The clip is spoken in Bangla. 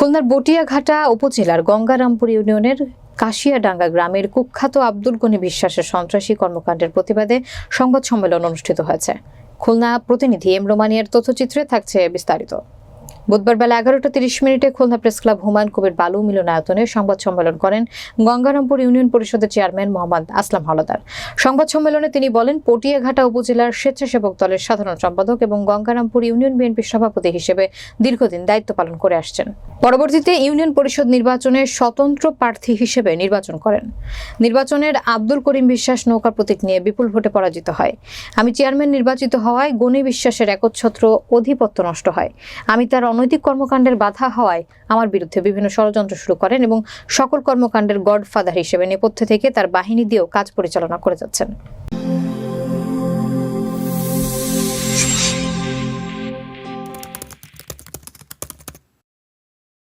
খুলনার বটিয়াঘাটা উপজেলার গঙ্গারামপুর ইউনিয়নের কাশিয়াডাঙ্গা গ্রামের কুখ্যাত আব্দুল গনি বিশ্বাসের সন্ত্রাসী কর্মকাণ্ডের প্রতিবাদে সংবাদ সম্মেলন অনুষ্ঠিত হয়েছে। খুলনা প্রতিনিধি এম রোমানিয়ার তথ্যচিত্রে থাকছে বিস্তারিত। বুধবার বেলা এগারোটা তিরিশ মিনিটে খুলনা প্রেস ক্লাব হুমায়ুন কবির বালু মিলনায়তনে সংবাদ সম্মেলন করেন গঙ্গারামপুর ইউনিয়ন পরিষদের চেয়ারম্যান মোহাম্মদ আসলাম হলদার সংবাদ সম্মেলনে তিনি বলেন, পটিয়াঘাটা উপজেলার স্বেচ্ছাসেবক দলের সাধারণ সম্পাদক এবং গঙ্গারামপুর ইউনিয়ন বিএনপির সভাপতি হিসেবে দীর্ঘদিন দায়িত্ব পালন করে আসছেন। পরবর্তীতে ইউনিয়ন পরিষদ নির্বাচনে স্বতন্ত্র প্রার্থী হিসেবে নির্বাচন করেন। নির্বাচনের আব্দুল করিম বিশ্বাস নৌকা প্রতীক নিয়ে বিপুল ভোটে পরাজিত হয়। আমি চেয়ারম্যান নির্বাচিত হওয়ায় গণি বিশ্বাসের একচ্ছত্র অধিপত্য নষ্ট হয়। আমি তার অনৈতিক কর্মকাণ্ডের বাধা হওয়ায় আমার বিরুদ্ধে বিভিন্ন ষড়যন্ত্র শুরু করেন এবং সকল কর্মকাণ্ডের গডফাদার হিসেবে নেপথ্যে থেকে তার বাহিনী দিয়েও কাজ পরিচালনা করে যাচ্ছেন।